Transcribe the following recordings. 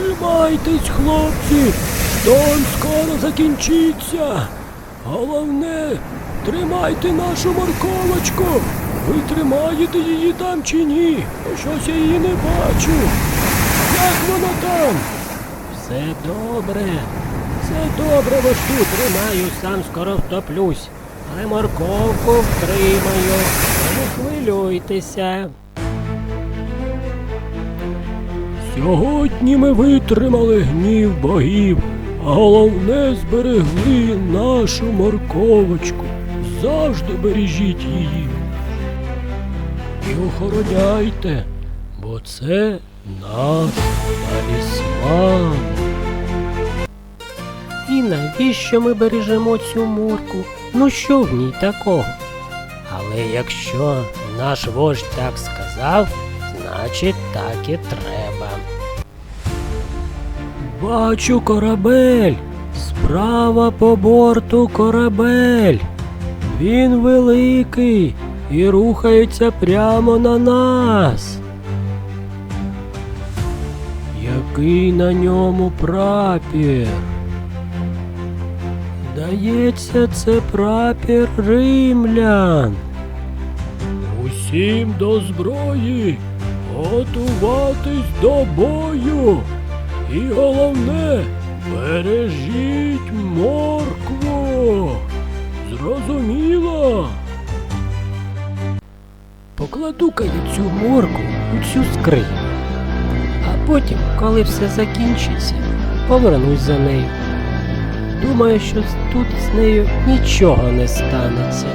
Тримайтесь, хлопці! Дон скоро закінчиться. Головне, тримайте нашу морковочку. Ви тримаєте її там чи ні? Щось я її не бачу. Як вона там? Все добре. Все добре, ось тримаю, сам скоро втоплюсь. Але морковку втримаю. Не хвилюйтеся. Сьогодні ми витримали гнів богів, а головне зберегли нашу морковочку. Завжди бережіть її. І охороняйте, бо це наш талісман. І навіщо ми бережемо цю морку? Ну що в ній такого? Але якщо наш вождь так сказав, значить так і треба. Бачу корабель. Справа по борту корабель. Він великий і рухається прямо на нас. Який на ньому прапір? Здається, це прапір римлян. Усім до зброї, готуватись до бою. І головне, бережіть моркву. Зрозуміло? Покладу-ка я цю моркву у цю скриню. А потім, коли все закінчиться, повернусь за нею. Думаю, що тут з нею нічого не станеться.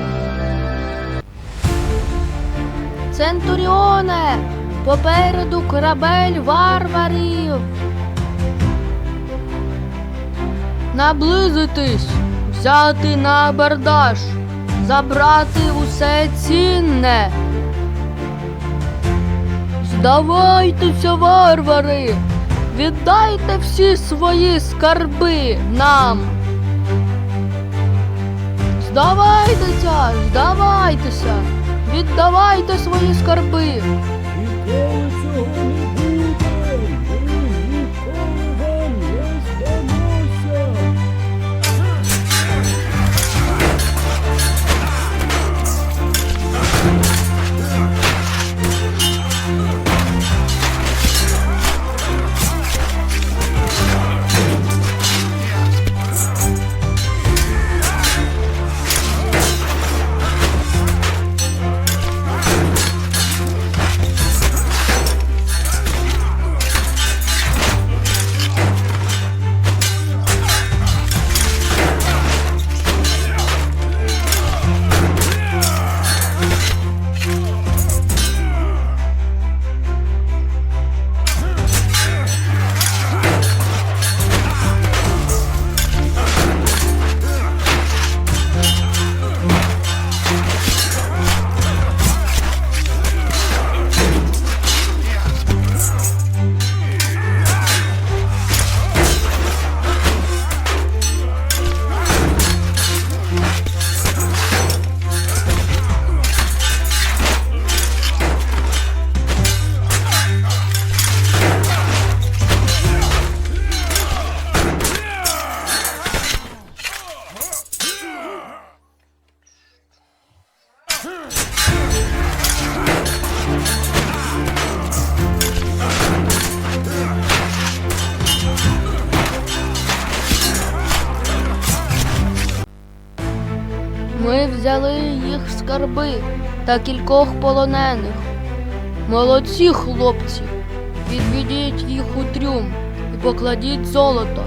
Центуріоне! Попереду корабель варварів. Наблизитись, взяти на абордаж, забрати усе цінне. Здавайтеся, варвари! Віддайте всі свої скарби нам. Здавайтеся, здавайтеся, віддавайте свої скарби. Ніколи Ми взяли їх скарби та кількох полонених. Молодці, хлопці, відведіть їх у трюм і покладіть золото.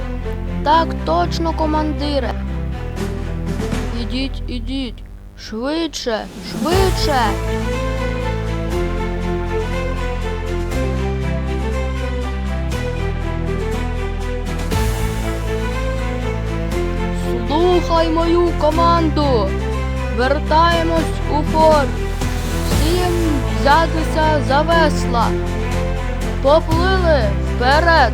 Так точно, командире. Ідіть, ідіть, швидше, швидше. Слухай мою команду. Вертаємось у форт. Всім взятися за весла. Поплили вперед.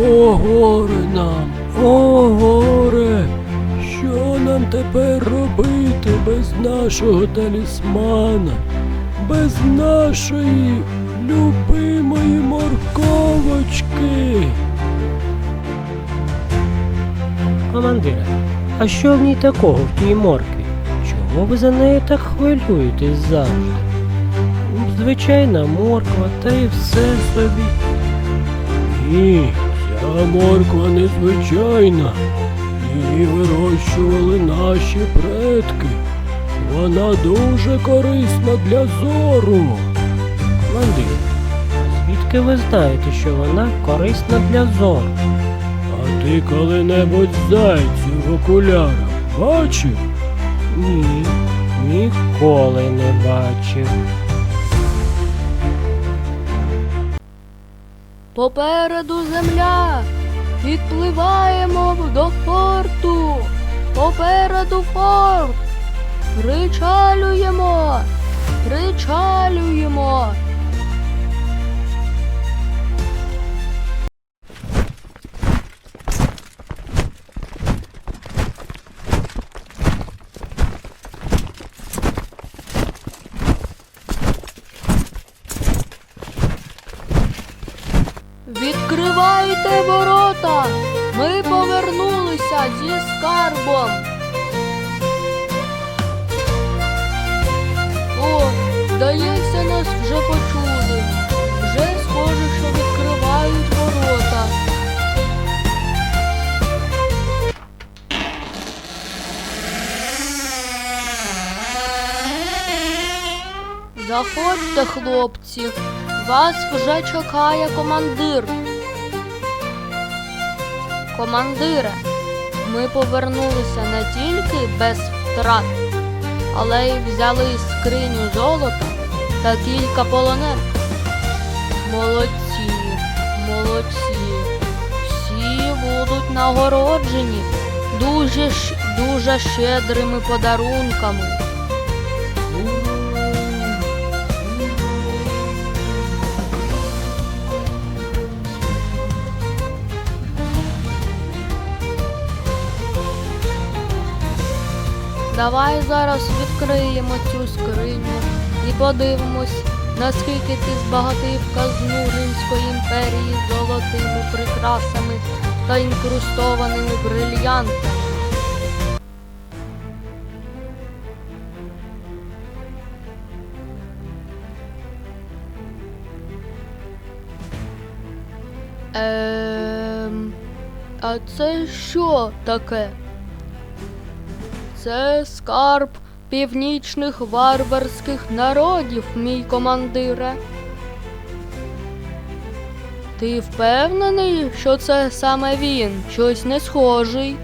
О, горе нам, о, горе! Що нам тепер робити без нашого талісмана, без нашої любимої морковочки. Командире, а що в ній такого в тій моркві? Чого ви за неї так хвилюєтесь завжди? Звичайна морква, та й все собі. Ні, ця морква незвичайна. Її вирощували наші предки. Вона дуже корисна для зору. Командир, звідки ви знаєте, що вона корисна для зору? Ти коли-небудь зайців в окулярах бачив? Ні, ніколи не бачив. Попереду земля. Відпливаємо до форту. Попереду форт. Причалюємо. Причалюємо. Зі скарбом. О, здається, нас вже почули. Вже схоже, що відкривають ворота. Заходьте, хлопці. Вас вже чекає командир. Командире, ми повернулися не тільки без втрат, але й взяли скриню золота та кілька полонен. Молодці, молодці. Всі будуть нагороджені дуже, дуже щедрими подарунками. Давай зараз відкриємо цю скриню і подивимось, наскільки ти збагатив казну Римської імперії золотими прикрасами та інкрустованими брильянтами. Ем, а це що таке? Це скарб північних варварських народів, мій командире. Ти впевнений, що це саме він, щось не схожий?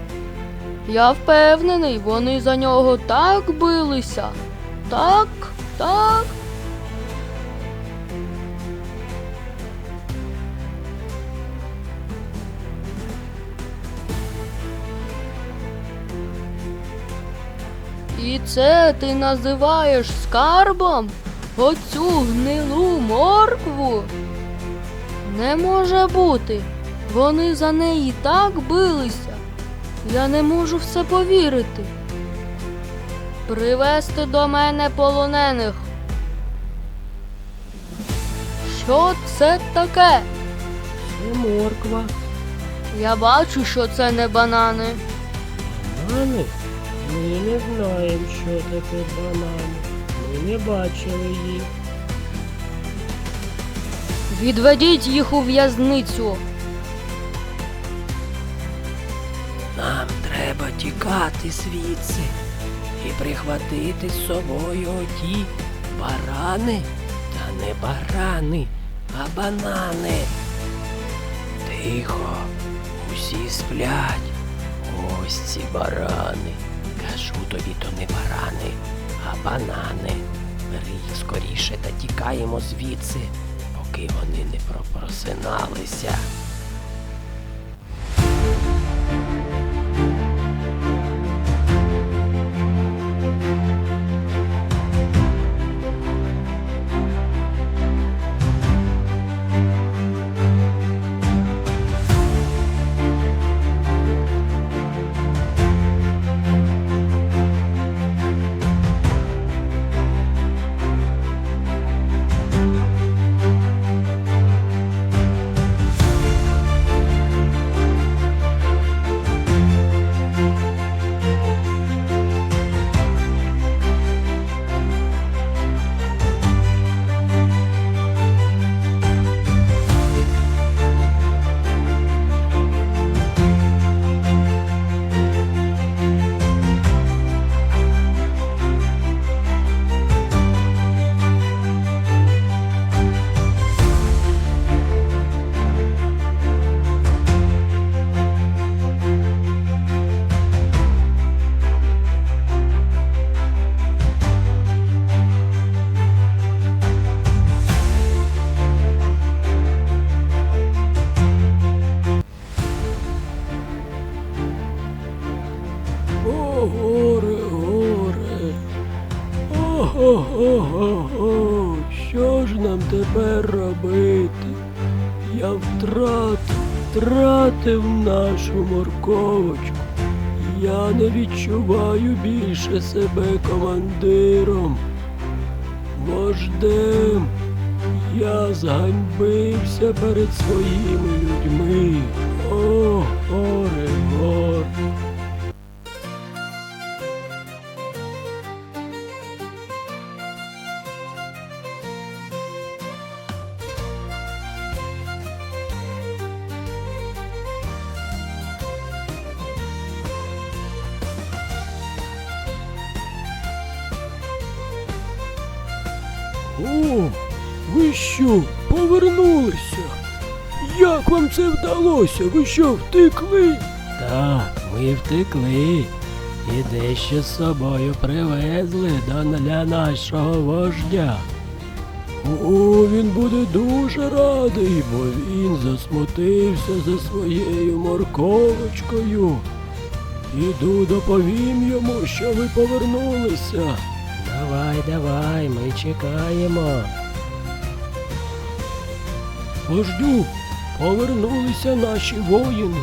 Я впевнений, вони за нього так билися. Так, так. І це ти називаєш скарбом? Оцю гнилу моркву? Не може бути. Вони за неї так билися. Я не можу в це повірити. Привезти до мене полонених. Що це таке? Це морква. Я бачу, що це не банани. Банани? Ми не знаємо, що таке банани. Ми не бачили їх. Відведіть їх у в'язницю. Нам треба тікати звідси і прихватити з собою оті барани, та не барани, а банани. Тихо, усі сплять. Ось ці барани. Тобі, то не барани, а банани. Бери їх скоріше та тікаємо звідси, поки вони не пропросиналися. Ого, що ж нам тепер робити? Я втратив, втратив нашу морковочку. Я не відчуваю більше себе командиром. Вождем. Я зганьбився перед своїми людьми. О, горе, горе. Це вдалося? Ви що, втекли? Так, ми втекли. І дещо з собою привезли до для нашого вождя. О, він буде дуже радий, бо він засмутився за своєю морковочкою. Іду доповім йому, що ви повернулися. Давай, давай, ми чекаємо. Вождю, повернулися наші воїни.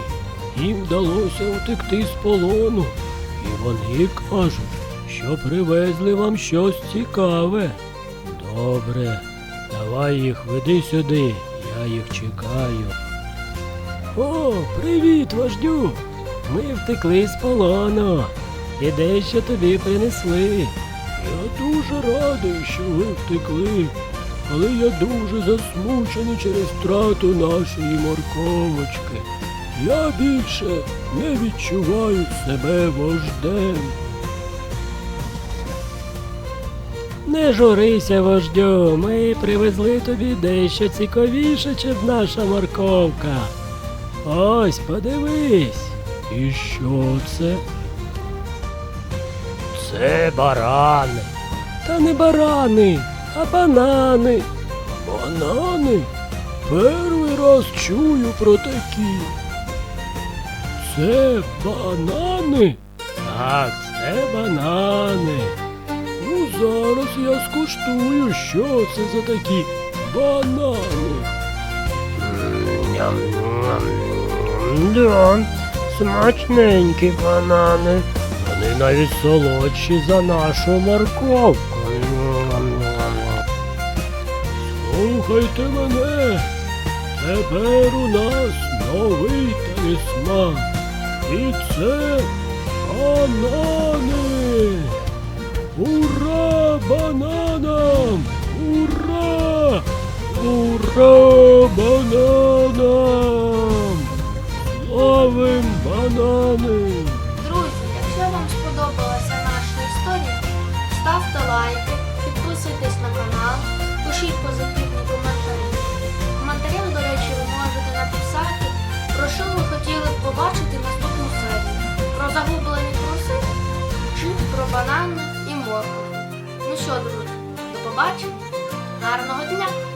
Їм вдалося утекти з полону. І вони кажуть, що привезли вам щось цікаве. Добре, давай їх веди сюди, я їх чекаю. О, привіт, вождю! Ми втекли з полону. І дещо тобі принесли. Я дуже радий, що ви втекли. Але я дуже засмучений через втрату нашої морковочки. Я більше не відчуваю себе вождем. Не журися, вождю, ми привезли тобі дещо цікавіше, чим наша морковка. Ось, подивись. І що це? Це барани. Та не барани, а банани. Банани? Перший раз чую про такі. Це банани? Так, це банани. Ну, зараз я скуштую, що це за такі банани. Да, смачненькі банани. Вони навіть солодші за нашу морковку. Слухайте мене. Тепер у нас новий талісман. І це банани. Ура бананам! Ура! Ура бананам! Славим банани! Друзі, якщо вам сподобалася наша історія, ставте лайки, підписуйтесь на канал, пишіть позитивні. В коментарях, до речі, ви можете написати, про що ви хотіли б побачити наступну серію. Про загублені труси чи про банани і морку. Ну що, друзі, до побачення, гарного дня!